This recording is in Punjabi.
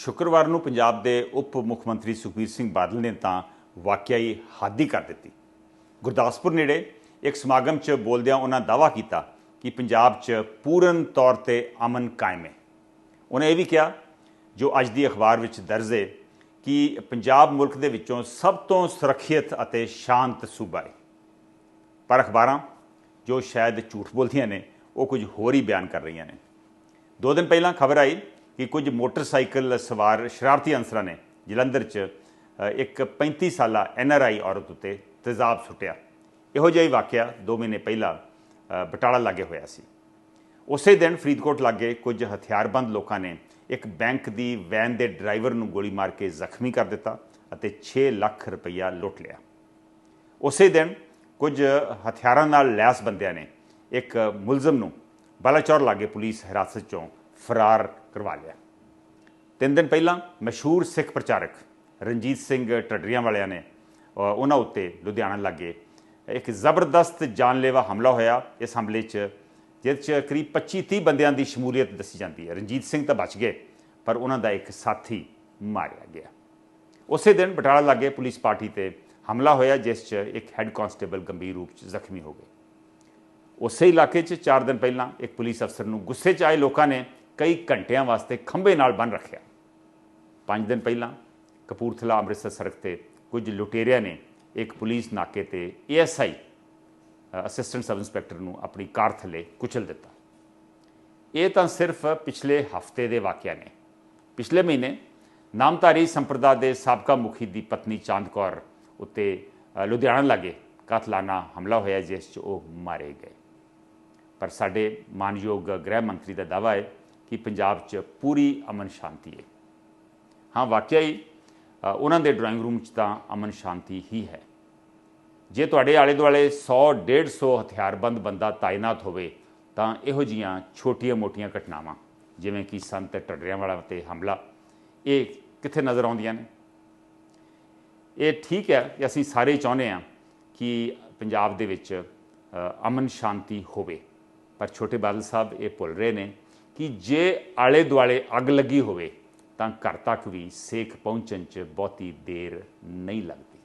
ਸ਼ੁੱਕਰਵਾਰ ਨੂੰ ਪੰਜਾਬ ਦੇ ਉਪ ਮੁੱਖ ਮੰਤਰੀ ਸੁਖਬੀਰ ਸਿੰਘ ਬਾਦਲ ਨੇ ਤਾਂ ਵਾਕਿਆ ਹੀ ਹੱਦ ਕਰ ਦਿੱਤੀ। ਗੁਰਦਾਸਪੁਰ ਨੇੜੇ ਇੱਕ ਸਮਾਗਮ 'ਚ ਬੋਲਦਿਆਂ ਉਹਨਾਂ ਦਾਅਵਾ ਕੀਤਾ ਕਿ ਪੰਜਾਬ 'ਚ ਪੂਰਨ ਤੌਰ ਤੇ ਅਮਨ ਕਾਇਮ ਹੈ। ਉਹਨੇ ਇਹ ਵੀ ਕਿਹਾ, ਜੋ ਅੱਜ ਦੀ ਅਖਬਾਰ ਵਿੱਚ ਦਰਜ ਹੈ ਕਿ ਪੰਜਾਬ ਮੁਲਕ ਦੇ ਵਿੱਚੋਂ ਸਭ ਤੋਂ ਸੁਰੱਖਿਅਤ ਅਤੇ ਸ਼ਾਂਤ ਸੂਬਾ ਹੈ। ਪਰ ਅਖਬਾਰਾਂ, ਜੋ ਸ਼ਾਇਦ ਝੂਠ ਬੋਲਦੀਆਂ ਨੇ, ਉਹ ਕੁਝ ਹੋਰ ਹੀ ਬਿਆਨ ਕਰ ਰਹੀਆਂ ਨੇ। ਦੋ ਦਿਨ ਪਹਿਲਾਂ ਖਬਰ ਆਈ ਕਿ ਕੁਝ ਮੋਟਰਸਾਈਕਲ ਸਵਾਰ ਸ਼ਰਾਰਤੀ ਅਨਸਰਾਂ ਨੇ ਜਲੰਧਰ 'ਚ ਅ, ਇੱਕ 35 ਸਾਲਾ ਐਨਆਰਆਈ ਔਰਤ ਉੱਤੇ ਤੇਜ਼ਾਬ ਸੁੱਟਿਆ। ਇਹੋ ਜਿਹਾ ਹੀ ਵਾਕਿਆ 2 ਮਹੀਨੇ ਪਹਿਲਾਂ ਬਟਾਲਾ ਲਾਗੇ ਹੋਇਆ ਸੀ। ਉਸੇ ਦਿਨ ਫਰੀਦਕੋਟ ਲਾਗੇ ਕੁਝ ਹਥਿਆਰਬੰਦ ਲੋਕਾਂ ਨੇ ਇੱਕ ਬੈਂਕ ਦੀ ਵੈਨ ਦੇ ਡਰਾਈਵਰ ਨੂੰ ਗੋਲੀ ਮਾਰ ਕੇ ਜ਼ਖਮੀ ਕਰ ਦਿੱਤਾ ਅਤੇ 6 ਲੱਖ ਰੁਪਈਆ ਲੁੱਟ ਲਿਆ। ਉਸੇ ਦਿਨ ਕੁਝ ਹਥਿਆਰਾਂ ਨਾਲ ਲੈਸ ਬੰਦਿਆਂ ਨੇ ਇੱਕ ਮੁਲਜ਼ਮ ਨੂੰ ਬਲਾਚੌਰ ਲਾਗੇ ਪੁਲਿਸ ਹਿਰਾਸਤ ਚੋਂ ਫਰਾਰ ਕਰਵਾ ਲਿਆ। ਤਿੰਨ ਦਿਨ ਪਹਿਲਾਂ ਮਸ਼ਹੂਰ ਸਿੱਖ ਪ੍ਰਚਾਰਕ ਰਣਜੀਤ ਸਿੰਘ ਟੱਡਰੀਆਂ ਵਾਲਿਆਂ ਨੇ ਉਹਨਾਂ ਉੱਤੇ ਲੁਧਿਆਣਾ ਲਾਗੇ ਇੱਕ ਜ਼ਬਰਦਸਤ ਜਾਨਲੇਵਾ ਹਮਲਾ ਹੋਇਆ। ਇਸ ਹਮਲੇ 'ਚ, ਜਿਸ 'ਚ ਕਰੀਬ 25-30 ਬੰਦਿਆਂ ਦੀ ਸ਼ਮੂਲੀਅਤ ਦੱਸੀ ਜਾਂਦੀ ਹੈ। ਰਣਜੀਤ ਸਿੰਘ ਤਾਂ ਬਚ ਗਏ, ਪਰ ਉਹਨਾਂ ਦਾ ਇੱਕ ਸਾਥੀ ਮਾਰਿਆ ਗਿਆ। ਉਸੇ ਦਿਨ ਬਟਾਲਾ ਲਾਗੇ ਪੁਲਿਸ ਪਾਰਟੀ ਤੇ ਹਮਲਾ ਹੋਇਆ, ਜਿਸ 'ਚ ਇੱਕ ਹੈੱਡ ਕਾਂਸਟੇਬਲ ਗੰਭੀਰ ਰੂਪ 'ਚ ਜ਼ਖਮੀ ਹੋ ਗਏ। ਉਸੇ ਇਲਾਕੇ 'ਚ 4 ਦਿਨ ਪਹਿਲਾਂ ਇੱਕ ਪੁਲਿਸ ਅਫਸਰ ਨੂੰ ਗੁੱਸੇ 'ਚ ਆਏ ਲੋਕਾਂ ਨੇ ਕਈ ਘੰਟਿਆਂ ਵਾਸਤੇ ਖੰਭੇ ਨਾਲ ਬੰਨ ਰੱਖਿਆ। 5 ਦਿਨ ਪਹਿਲਾਂ ਕਪੂਰਥਲਾ ਅੰਮ੍ਰਿਤਸਰ ਸੜਕ ਤੇ ਕੁਝ ਲੁਟੇਰਿਆਂ ਨੇ ਇੱਕ ਪੁਲਿਸ ਨਾਕੇ ਤੇ ਏਐਸਆਈ ਅਸਿਸਟੈਂਟ ਸਬ ਇੰਸਪੈਕਟਰ ਨੂੰ ਆਪਣੀ ਕਾਰ ਥੱਲੇ ਕੁਚਲ ਦਿੱਤਾ। ਇਹ ਤਾਂ ਸਿਰਫ ਪਿਛਲੇ ਹਫ਼ਤੇ ਦੇ ਵਾਕਿਆ ਨੇ। ਪਿਛਲੇ ਮਹੀਨੇ ਨਾਮਧਾਰੀ ਸੰਪਰਦਾ ਦੇ ਸਾਬਕਾ ਮੁਖੀ ਦੀ ਪਤਨੀ ਚਾਂਦ ਕੌਰ ਉੱਤੇ ਲੁਧਿਆਣਾ ਲਾਗੇ ਕਾਤਲਾਨਾ ਹਮਲਾ ਹੋਇਆ, ਜਿਸ 'ਚ ਉਹ ਮਾਰੇ ਗਏ। ਪਰ ਸਾਡੇ ਮਾਨਯੋਗ ਗ੍ਰਹਿ ਮੰਤਰੀ ਦਾ ਦਾਅਵਾ ਹੈ ਕਿ ਪੰਜਾਬ 'ਚ ਪੂਰੀ ਅਮਨ ਸ਼ਾਂਤੀ ਹੈ। ਹਾਂ, ਵਾਕਿਆ ਹੀ ਉਹਨਾਂ ਦੇ ਡਰਾਇੰਗ ਰੂਮ 'ਚ ਤਾਂ ਅਮਨ ਸ਼ਾਂਤੀ ਹੀ ਹੈ। ਜੇ ਤੁਹਾਡੇ ਆਲੇ ਦੁਆਲੇ 100 150 ਹਥਿਆਰਬੰਦ ਬੰਦਾ ਤਾਇਨਾਤ ਹੋਵੇ, ਤਾਂ ਇਹੋ ਜੀਆਂ ਛੋਟੀਆਂ-ਮੋਟੀਆਂ ਘਟਨਾਵਾਂ, ਜਿਵੇਂ ਕਿ ਸੰਤ ਟੱਡਰਿਆਂ ਵਾਲਾ ਤੇ ਹਮਲਾ, ਇਹ ਕਿੱਥੇ ਨਜ਼ਰ ਆਉਂਦੀਆਂ ਨੇ? ਇਹ ਠੀਕ ਹੈ ਕਿ ਅਸੀਂ ਸਾਰੇ ਚਾਹੁੰਦੇ ਹਾਂ ਕਿ ਪੰਜਾਬ ਦੇ ਵਿੱਚ ਅਮਨ ਸ਼ਾਂਤੀ ਹੋਵੇ, ਪਰ ਛੋਟੇ ਬਾਦਲ ਸਾਹਿਬ ਇਹ ਭੁੱਲ ਰਹੇ ਨੇ ਕਿ ਜੇ ਆਲੇ ਦੁਆਲੇ ਅੱਗ ਲੱਗੀ ਹੋਵੇ, ਤਾਂ ਘਰ ਤੱਕ ਵੀ ਸੇਕ ਪਹੁੰਚਣ 'ਚ ਬਹੁਤੀ ਦੇਰ ਨਹੀਂ ਲੱਗਦੀ।